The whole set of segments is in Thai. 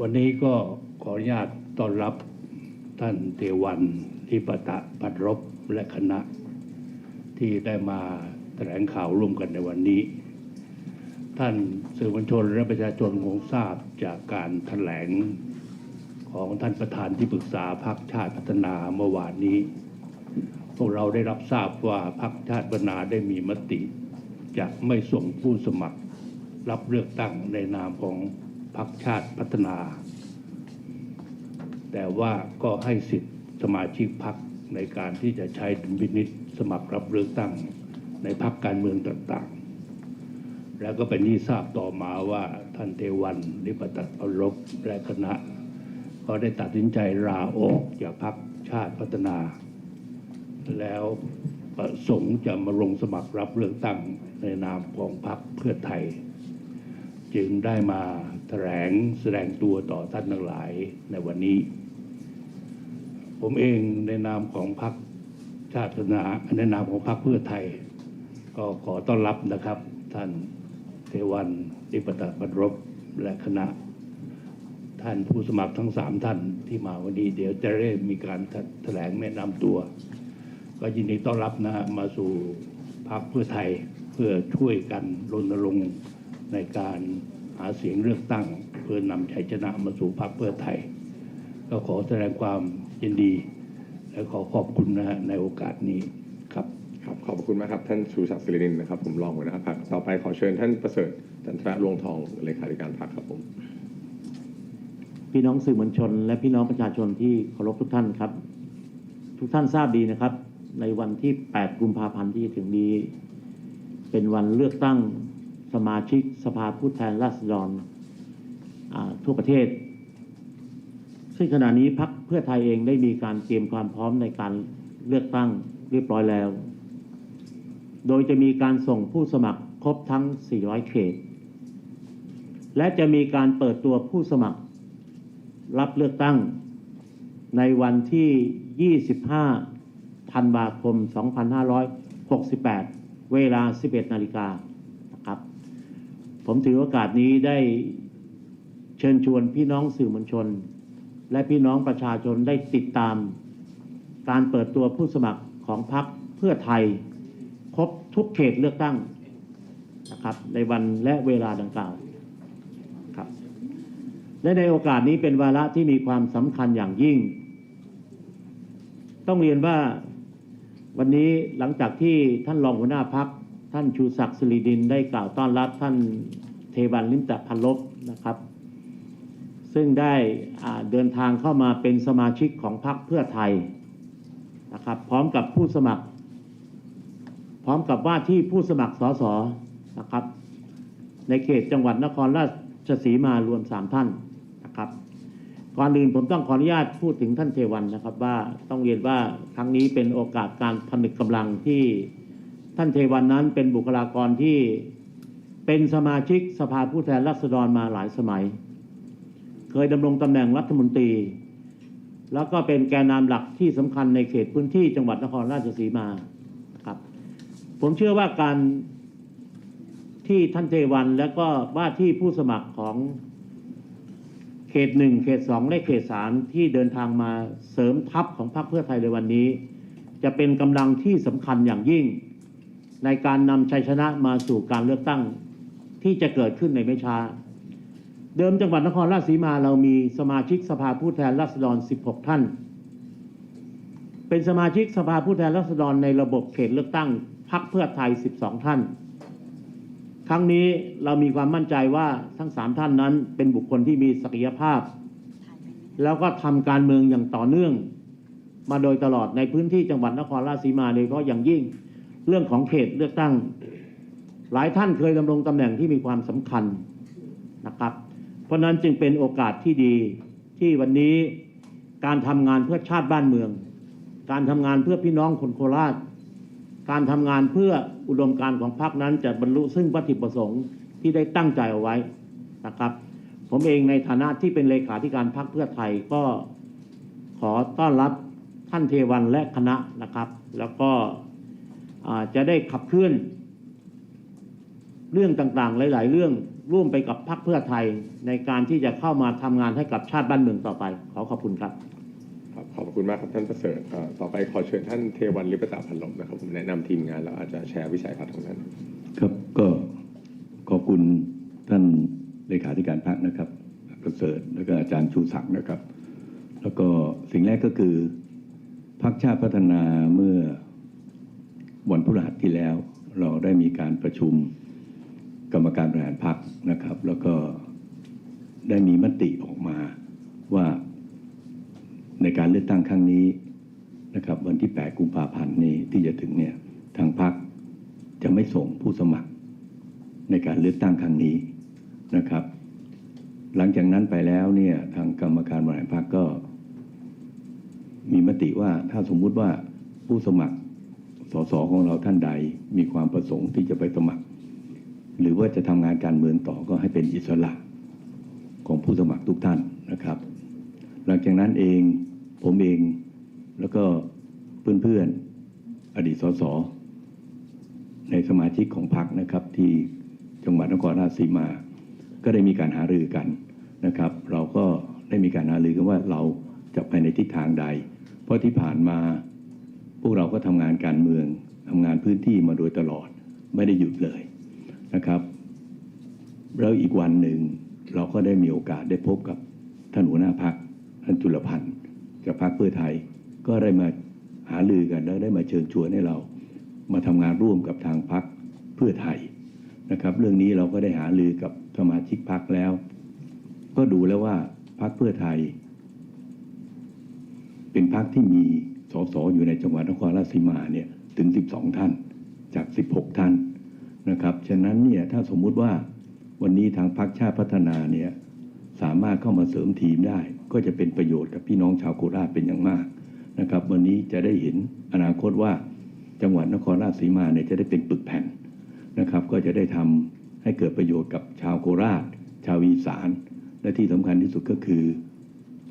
วันนี้ก็ขออนุญาตต้อนรับท่านเทวันทิปตะปัดรบและคณะ ที่ได้มาแถลงข่าวร่วมกันในวันนี้ ท่านสื่อมวลชนและประชาชนคงทราบจากการแถลงของท่านประธานที่ปรึกษาพรรคชาติพัฒนาเมื่อวานนี้ พวกเราได้รับทราบว่าพรรคชาติพัฒนาได้มีมติ จะไม่ส่งผู้สมัครรับเลือกตั้งในนามของ พรรคชาติพัฒนา แต่ว่าก็ให้สิทธิสมาชิกพรรคในการที่จะใช้ดุลพินิษสมัครรับเลือกตั้งในพรรคการเมืองต่างๆ แล้วก็เป็นที่ทราบต่อมาว่าท่านเทวันลิปตัดอรบและคณะ ก็ได้ตัดสินใจลาออกจากพรรคชาติพัฒนา แล้วประสงค์จะมาลงสมัครรับเลือกตั้งในนามของพรรคเพื่อไทย จึงได้มาแถลงแสดงตัวต่อท่านทั้งหลายในวันนี้ ผมเองในนามของพรรคชาตินาในนามของพรรคเพื่อไทย ก็ขอต้อนรับนะครับ ท่านเทวันดิปตะปัตรบและคณะ ท่านผู้สมัครทั้งสามท่านที่มาวันนี้ เดี๋ยวจะได้มีการแถลงแนะนำตัว ก็ยินดีต้อนรับนะฮะมาสู่พรรคเพื่อไทยเพื่อช่วยกันรณรงค์ ในการหาเสียงเลือกตั้ง เพื่อนำชัยชนะมาสู่พรรคเพื่อไทย ก็ขอแสดงความยินดี และขอขอบคุณนะฮะในโอกาสนี้ครับครับขอบคุณมากครับท่านชูศักดิ์ศิรินินนะครับผมรองหัวหน้าพักต่อไปขอเชิญท่านประเสริฐจันทระรวงทองเลขาธิการพักครับผมพี่น้องสื่อมวลชน และพี่น้องประชาชนที่เคารพทุกท่านครับ ทุกท่านทราบดีนะครับ ในวันที่ 8 กุมภาพันธ์ที่จะถึงนี้ เป็นวันเลือกตั้ง สมาชิกสภาผู้แทนราษฎรทั่วประเทศ ซึ่งขณะนี้พักเพื่อไทยเองได้มีการเตรียมความพร้อมในการเลือกตั้งเรียบร้อยแล้ว โดยจะมีการส่งผู้สมัครครบทั้ง 400 เขต และจะมีการเปิดตัวผู้สมัคร รับเลือกตั้งในวันที่ 25 ธันวาคม 2568 เวลา 11 นาฬิกา ผมถือโอกาสนี้ได้เชิญชวนพี่น้องสื่อมวลชน และพี่น้องประชาชนได้ติดตาม การเปิดตัวผู้สมัครของพรรคเพื่อไทย ครบทุกเขตเลือกตั้งนะครับ ในวันและเวลาดังกล่าวครับ และในโอกาสนี้เป็นวาระที่มีความสำคัญอย่างยิ่ง ต้องเรียนว่าวันนี้หลังจากที่ท่านรองหัวหน้าพัก ท่านชูศักดิ์สิริดินได้กล่าวต้อนรับท่านเทวันลิมตะพันลบนะครับ ซึ่งได้เดินทางเข้ามาเป็นสมาชิกของพรรคเพื่อไทยนะครับ พร้อมกับผู้สมัคร พร้อมกับว่าที่ผู้สมัครสสนะครับ ในเขตจังหวัดนครราชสีมารวมสามท่านนะครับก่อนอื่นผมต้องขออนุญาตพูดถึงท่านเทวันนะครับว่าต้องเรียนว่าครั้งนี้เป็นโอกาสการผนึกกำลังที่ ท่านเทวันนั้นเป็นบุคลากรที่เป็นสมาชิกสภาผู้แทนราษฎรมาหลายสมัย เคยดำรงตำแหน่งรัฐมนตรี แล้วก็เป็นแกนนำหลักที่สำคัญในเขตพื้นที่จังหวัดนครราชสีมาครับ ผมเชื่อว่าการที่ท่านเทวันแล้วก็ว่าที่ผู้สมัครของเขตหนึ่งเขตสองและเขตสามที่เดินทางมาเสริมทัพของพรรคเพื่อไทยในวันนี้ จะเป็นกำลังที่สำคัญอย่างยิ่ง ในการนำชัยชนะมาสู่การเลือกตั้งที่จะเกิดขึ้นในไม่ช้า เดิมจังหวัดนครราชสีมาเรามีสมาชิกสภาผู้แทนราษฎร 16 ท่าน เป็นสมาชิกสภาผู้แทนราษฎรในระบบเขตเลือกตั้งพรรคเพื่อไทย 12 ท่าน ครั้งนี้เรามีความมั่นใจว่าทั้งสามท่านนั้นเป็นบุคคลที่มีศักยภาพ แล้วก็ทำการเมืองอย่างต่อเนื่อง มาโดยตลอดในพื้นที่จังหวัดนครราชสีมาโดยเฉพาะอย่างยิ่ง เรื่องของเขตเลือกตั้ง หลายท่านเคยดำรงตำแหน่งที่มีความสำคัญนะครับ เพราะนั้นจึงเป็นโอกาสที่ดีที่วันนี้การทำงานเพื่อชาติบ้านเมือง การทำงานเพื่อพี่น้องคนโคราช การทำงานเพื่ออุดมการของพรรคนั้นจะบรรลุซึ่งวัตถุประสงค์ที่ได้ตั้งใจเอาไว้นะครับ ผมเองในฐานะที่เป็นเลขาธิการพรรคเพื่อไทยก็ขอต้อนรับท่านเทวันและคณะนะครับ แล้วก็ จะได้ขับเคลื่อน เรื่องต่างๆ หลาย ๆ เรื่องร่วมไปกับพรรคเพื่อไทยในการที่จะเข้ามาทำงานให้กับชาติบ้านเมืองต่อไป ขอขอบคุณครับครับขอบคุณมากครับท่านประเสริฐเอ่อต่อไปขอเชิญท่านเทวันลิปตาพันลบนะครับผมแนะนำทีมงานแล้วอาจจะแชร์วิสัยทัศน์ของท่านครับก็ขอบคุณท่านเลขาธิการพรรคนะครับ ประเสริฐแล้วก็อาจารย์ชูศักดิ์นะครับ แล้วก็สิ่งแรกก็คือพรรคชาติพัฒนาเมื่อวันพ ฤหัสที่แล้ว เราได้มีการประชุมกรรมการบริหารพรรคนะครับ แล้วก็ได้มีมติออกมาว่าในการเลือกตั้งครั้งนี้นะครับ วันที่ 8 กุมภาพันธ์นี้ที่จะถึงเนี่ยทางพรรคจะไม่ส่งผู้สมัครในการเลือกตั้งครั้งนี้นะครับ หลังจากนั้นไปแล้วเนี่ยทางกรรมการบริหารพรรคก็ มีมติว่าถ้าสมมุติว่าผู้สมัคร สสของเราท่านใดมีความประสงค์ที่จะไปสมัคร หรือว่าจะทำงานการเมืองต่อก็ให้เป็นอิสระของผู้สมัครทุกท่านนะครับ หลังจากนั้นเองผมเองแล้วก็เพื่อนๆอดีตสสในสมาชิกของพรรคนะครับที่จังหวัดนครราชสีมา ก็ได้มีการหารือกันนะครับ เราก็ได้มีการหารือกันว่าเราจะไปในทิศทางใด เพราะที่ผ่านมา พวกเราก็ทำงานการเมืองทำงานพื้นที่มาโดยตลอดไม่ได้หยุดเลยนะครับ แล้วอีกวันหนึ่งเราก็ได้มีโอกาสได้พบกับท่านหัวหน้าพักท่านจุลพันธ์จากพรรคเพื่อไทยก็ได้มาหารือกันแล้วได้มาเชิญชวนให้เรา มาทำงานร่วมกับทางพักเพื่อไทยนะครับ เรื่องนี้เราก็ได้หารือกับสมาชิกพักแล้ว ก็ดูแล้วว่าพักเพื่อไทย เป็นพักที่มี สสอยู่ในจังหวัดนครราชสีมาเนี่ยถึง 12 ท่านจาก 16 ท่านนะครับฉะนั้นเนี่ยถ้าสมมุติว่าวันนี้ทางพรรคชาติพัฒนาเนี่ยสามารถเข้ามาเสริมทีมได้ ก็จะเป็นประโยชน์กับพี่น้องชาวโคราชเป็นอย่างมากนะครับวันนี้จะได้เห็นอนาคตว่าจังหวัดนครราชสีมาเนี่ยจะได้เป็นปึกแผ่นนะครับก็จะได้ทำให้เกิดประโยชน์กับชาวโคราช ชาวอีสาน และที่สำคัญที่สุดก็คือ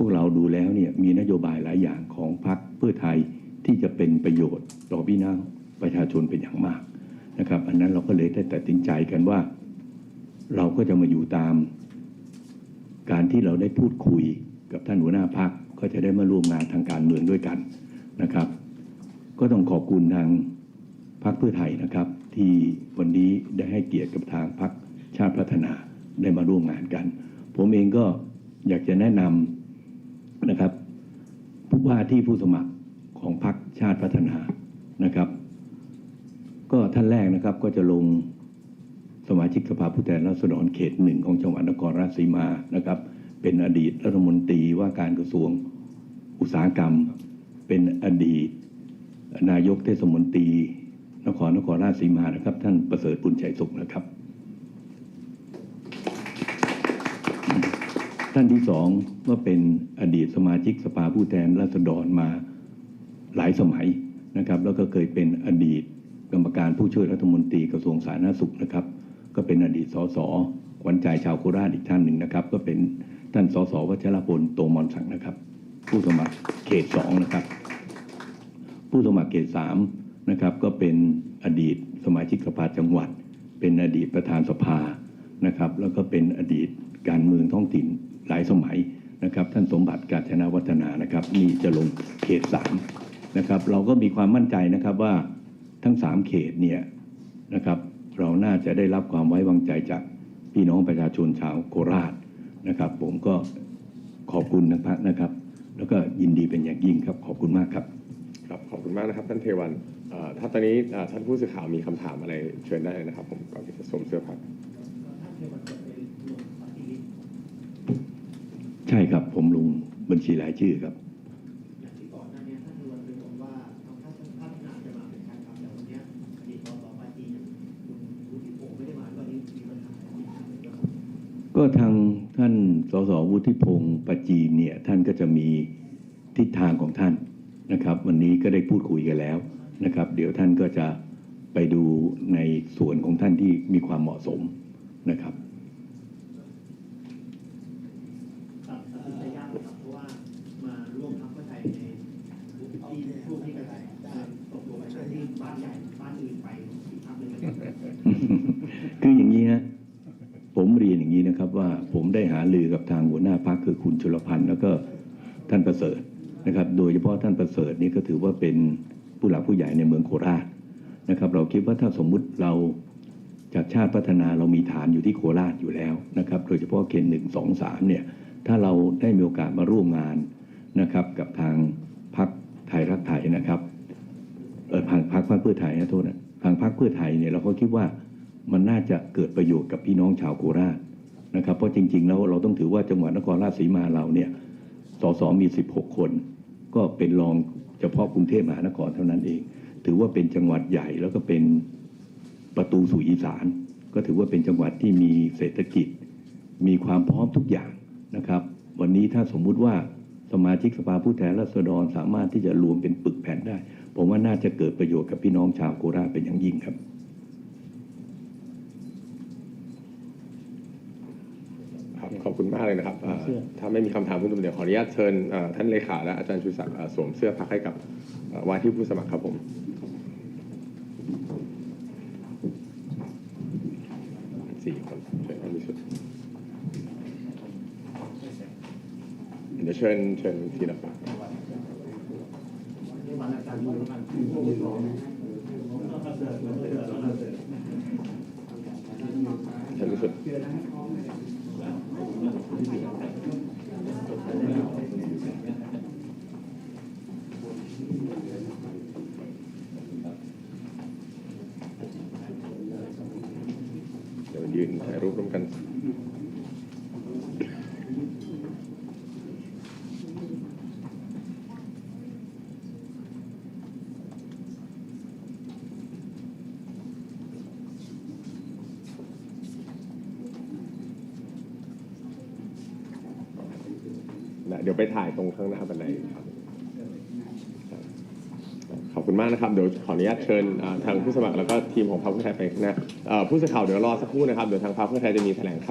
วกเราดูแล้วเนี่ยมีนโยบายหลายอย่างของพรรคเพื่อไทยที่จะเป็นประโยชน์ต่อพี่น้องประชาชนเป็นอย่างมากนะครับ อันนั้นเราก็เลยได้ตัดสินใจกันว่า เราก็จะมาอยู่ตาม การที่เราได้พูดคุยกับท่านหัวหน้าพักก็จะได้มาร่วมงานทางการเมืองด้วยกันนะครับ ก็ต้องขอบคุณทางพรรคเพื่อไทยนะครับ ที่วันนี้ได้ให้เกียรติกับทางพรรคชาติพัฒนาได้มาร่วมงานกัน ผมเองก็อยากจะแนะนำ ว่าที่ผู้สมัครของพรรคชาติพัฒนานะครับ ก็ท่านแรกนะครับก็จะลงสมาชิกสภาผู้แทนราษฎรเขตหนึ่งของจังหวัดนครราชสีมานะครับ เป็นอดีตรัฐมนตรีว่าการกระทรวงอุตสาหกรรม เป็นอดีต นายกเทศมนตรีนครนครราชสีมานะครับ ท่านประเสริฐบุญชัยสุขนะครับ ท่านที่สองก็เป็นอดีตสมาชิกสภาผู้แทนราษฎรมาหลายสมัยนะครับ แล้วก็เคยเป็นอดีตกรรมการผู้ช่วยรัฐมนตรีกระทรวงสาธารณสุขนะครับ ก็เป็นอดีตสสขวัญใจชาวโคราชอีกท่านหนึ่งนะครับ ก็เป็นท่านสสวัชรพลโตมอนสังนะครับ ผู้สมัครเขตสองนะครับ ผู้สมัครเขตสามนะครับก็เป็นอดีตสมาชิกสภาจังหวัด เป็นอดีตประธานสภานะครับ แล้วก็เป็นอดีตการเมืองท้องถิ่น หลายสมัยนะครับ ท่านสมบัติกาญจนาวัฒนานะครับนี่จะลงเขตสามนะครับ เราก็มีความมั่นใจนะครับว่าทั้งสามเขตเนี่ยนะครับ เราน่าจะได้รับความไว้วางใจจากพี่น้องประชาชนชาวโคราชนะครับ ผมก็ขอบคุณนะครับนะครับ แล้วก็ยินดีเป็นอย่างยิ่งครับขอบคุณมากครับครับขอบคุณมากนะครับท่านเทวันถ้าตอนนี้ท่านผู้สื่อข่าวมีคำถามอะไรเชิญได้เลยนะครับ ผมก่อนที่จะสวมเสื้อพัก ใช่ครับผมลงบัญชีรายชื่อครับก่อนหน้านี้ท่างท่านสสวุฒิพงศ์ปัญหาอะไรที่ทำให้เราก็ทางท่านสสวุฒิพงศ์ปจีนเนี่ยท่านก็จะมีทิศทางของท่านนะครับ วันนี้ก็ได้พูดคุยกันแล้วนะครับ เดี๋ยวท่านก็จะไปดูในส่วนของท่านที่มีความเหมาะสมนะครับ ตัดสินใจยากนะครับเพราะว่ามาร่วมพักเพื่อไทยในที่ช่วงที่กระจายตกลงไปที่บ้านใหญ่บ้านอื่นไปอีกพักหนึ่ง คืออย่างนี้ฮะผมเรียน อย่างนี้นะครับว่าผม ได้หาลือกับทางหัวหน้าพักคือคุณชลพันธ์แล้วก็ท่านประเสริฐนะครับ โดยเฉพาะท่านประเสริฐนี่ก็ถือว่าเป็นผู้หลักผู้ใหญ่ในเมืองโคราชนะครับ เราคิดว่าถ้าสมมุติเราจากชาติพัฒนาเรามีฐานอยู่ที่โคราชอยู่แล้วนะครับ โดยเฉพาะเขตหนึ่งสองสามเนี่ยถ้าเราได้มีโอกาสมาร่วมงานนะครับ กับทางพักไทยรักไทยนะครับเออทางพรรคเพื่อไทยนะโทษนะทางพรรคเพื่อไทยเนี่ยเราก็คิดว่ามันน่าจะเกิดประโยชน์กับพี่น้องชาวโคราช นะครับเพราะจริง ๆ แล้วเราต้องถือว่าจังหวัดนครราชสีมาเราเนี่ยสสมี 16 คน ก็เป็นรองเฉพาะกรุงเทพมหานครเท่านั้นเอง ถือว่าเป็นจังหวัดใหญ่แล้วก็เป็นประตูสู่อีสาน ก็ถือว่าเป็นจังหวัดที่มีเศรษฐกิจ มีความพร้อมทุกอย่างนะครับ วันนี้ถ้าสมมุติว่าสมาชิกสภาผู้แทนราษฎรสามารถที่จะรวมเป็นปึกแผ่นได้ ผมว่าน่าจะเกิดประโยชน์กับพี่น้องชาวโคราชเป็นอย่างยิ่งครับ ครับ ขอบคุณมากเลยนะครับอ่าเสื้อถ้าไม่มีคำถามเพิ่มเติมเดี๋ยวขออนุญาตเชิญอ่าท่านเลขาและอาจารย์ชูศักดิ์อ่าสวมเสื้อพักให้กับอ่าว่าที่ผู้สมัครครับผมสี่คนเชิญท่านวิสุทธิ์เดี๋ยวเชิญเชิญทีละคนท่านวิสุทธิ์เดี๋ ยวยืนถ่ายรูปร่วมกัน เดี๋ยวไปถ่ายตรงข้างหน้าบันไดครับขอบคุณมากนะครับ เดี๋ยวขออนุญาตเชิญทางผู้สมัครแล้วก็ทีมของพรรคเพื่อไทยไปนะผู้สื่อข่าวเดี๋ยวรอสักครู่นะครับ เดี๋ยวทางพรรคเพื่อไทยจะมีแถลงข่าว